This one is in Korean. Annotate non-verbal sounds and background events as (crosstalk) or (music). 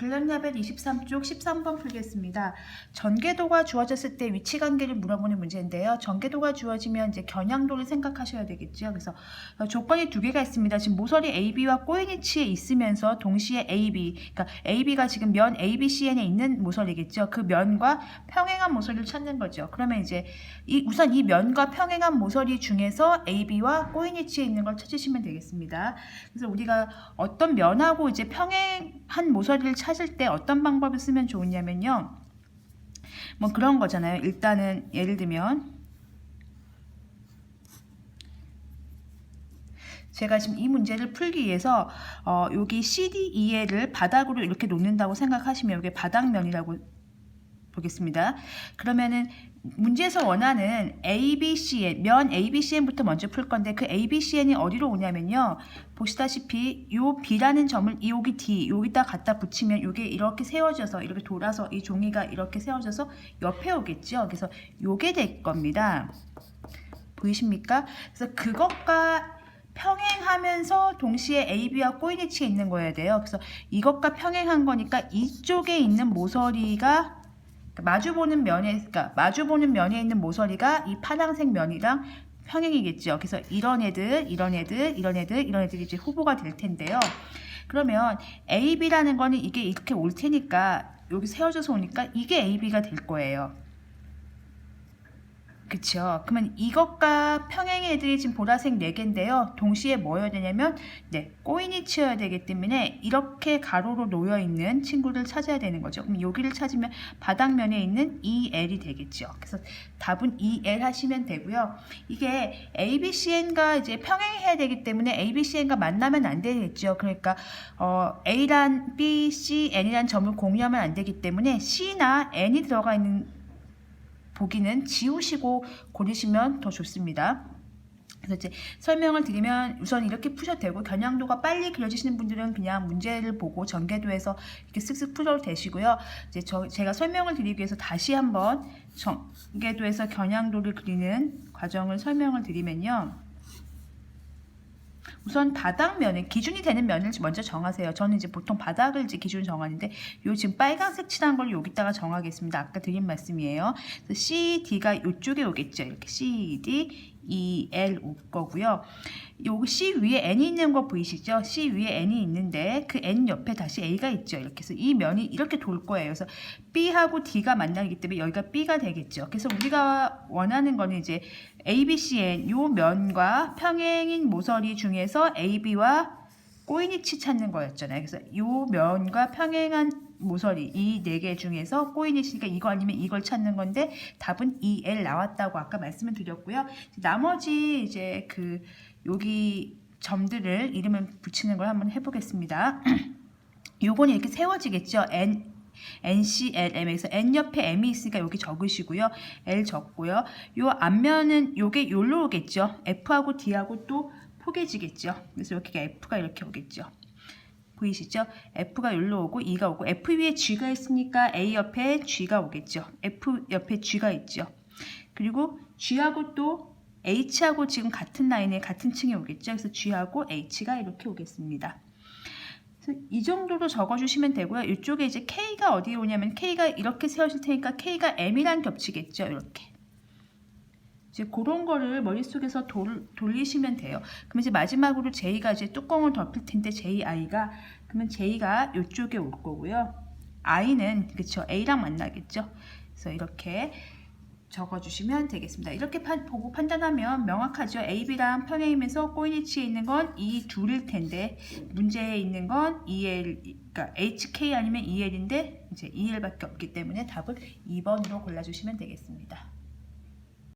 블랙라벨 23쪽 13번 풀겠습니다. 전개도가 주어졌을 때 위치 관계를 물어보는 문제인데요. 전개도가 주어지면 이제 겨냥도를 생각하셔야 되겠죠. 그래서 어, 조건이 두 개가 있습니다. 지금 모서리 AB와 꼬인 위치에 있으면서 동시에 AB, 그러니까 AB가 지금 면 ABCN에 있는 모서리겠죠. 그 면과 평행한 모서리를 찾는 거죠. 그러면 이제 이, 우선 이 면과 평행한 모서리 중에서 AB와 꼬인 위치에 있는 걸 찾으시면 되겠습니다. 그래서 우리가 어떤 면하고 이제 평행한 모서리를 찾을 때 어떤 방법을 쓰면 좋으냐면요. 뭐 그런 거잖아요. 일단은 예를 들면 제가 지금 이 문제를 풀기 위해서 어, 여기 CDE를 바닥으로 이렇게 놓는다고 생각하시면 이게 바닥면이라고 보겠습니다. 그러면은 문제에서 원하는 ABCN, 면 ABCN부터 먼저 풀 건데 그 ABCN이 어디로 오냐면요. 보시다시피 요 B라는 점을 이 여기 D 여기다 갖다 붙이면 요게 이렇게 세워져서 이렇게 돌아서 이 종이가 이렇게 세워져서 옆에 오겠죠. 그래서 요게 될 겁니다. 보이십니까? 그래서 그것과 평행하면서 동시에 AB와 꼬인 위치에 있는 거여야 돼요. 그래서 이것과 평행한 거니까 이쪽에 있는 모서리가 마주보는 면에 그러니까 마주보는 면에 있는 모서리가 이 파란색 면이랑 평행이겠죠. 그래서 이런 애들, 이런 애들, 이런 애들, 이런 애들이 이제 후보가 될 텐데요. 그러면 AB라는 거는 이게 이렇게 올 테니까 여기 세워져서 오니까 이게 AB가 될 거예요. 그쵸. 그러면 이것과 평행의 애들이 지금 보라색 4개인데요. 동시에 뭐여야 되냐면, 네, 꼬인이 치여야 되기 때문에 이렇게 가로로 놓여있는 친구를 찾아야 되는 거죠. 그럼 여기를 찾으면 바닥면에 있는 EL이 되겠죠. 그래서 답은 EL 하시면 되고요. 이게 ABCN과 이제 평행해야 되기 때문에 ABCN과 만나면 안 되겠죠. 그러니까, 어, A란 B, C, N이란 점을 공유하면 안 되기 때문에 C나 N이 들어가 있는 보기는 지우시고 고르시면 더 좋습니다. 그래서 이제 설명을 드리면 우선 이렇게 푸셔도 되고 겨냥도가 빨리 그려지시는 분들은 그냥 문제를 보고 전개도에서 이렇게 쓱쓱 풀어도 되시고요. 이제 저 제가 설명을 드리기 위해서 다시 한번 전개도에서 겨냥도를 그리는 과정을 설명을 드리면요. 우선 바닥면에 기준이 되는 면을 먼저 정하세요. 저는 이제 보통 바닥을 이제 기준 정하는데 요 지금 빨간색 칠한 걸 여기다가 정하겠습니다. 아까 드린 말씀이에요. 그래서 C, D가 이쪽에 오겠죠. 이렇게 C, D, E, L 올 거고요. 요 C 위에 N이 있는 거 보이시죠? C 위에 N이 있는데 그 N 옆에 다시 A가 있죠. 이렇게 해서 이 면이 이렇게 돌 거예요. 그래서 B하고 D가 만나기 때문에 여기가 B가 되겠죠. 그래서 우리가 원하는 거는 이제 ABCN 요 면과 평행인 모서리 중에서 AB와 꼬인위치 찾는 거였잖아요. 그래서 요 면과 평행한 모서리 이 네 개 중에서 꼬인위치니까 이거 아니면 이걸 찾는 건데 답은 EL 나왔다고 아까 말씀을 드렸고요. 나머지 이제 그 여기 점들을 이름을 붙이는 걸 한번 해보겠습니다. (clears throat) 요거는 이렇게 세워지겠죠. N NCLM에서 N 옆에 M이 있으니까 여기 적으시고요. L 적고요. 요 앞면은 요게 요로 오겠죠. F하고 D하고 또 포개지겠죠. 그래서 이렇게 F가 이렇게 오겠죠. 보이시죠? F가 여기로 오고 E가 오고 F 위에 G가 있으니까 A 옆에 G가 오겠죠. F 옆에 G가 있죠. 그리고 G하고 또 H하고 지금 같은 라인에 같은 층에 오겠죠. 그래서 G하고 H가 이렇게 오겠습니다. 이 정도로 적어주시면 되고요. 이쪽에 이제 K가 어디에 오냐면 K가 이렇게 세워질 테니까 K가 M이랑 겹치겠죠. 이렇게. 이제 그런 거를 머릿속에서 돌, 돌리시면 돼요. 그럼 이제 마지막으로 J가 이제 뚜껑을 덮을 텐데 JI가 그러면 J가 이쪽에 올 거고요. I는 그쵸 A랑 만나겠죠. 그래서 이렇게 적어주시면 되겠습니다. 이렇게 파, 보고 판단하면 명확하죠. AB랑 평행이면서 꼬인 위치에 있는 건이 둘일 텐데 문제에 있는 건 EL, 그러니까 HK 아니면 EL인데 이제 EL밖에 없기 때문에 답을 2번으로 골라주시면 되겠습니다.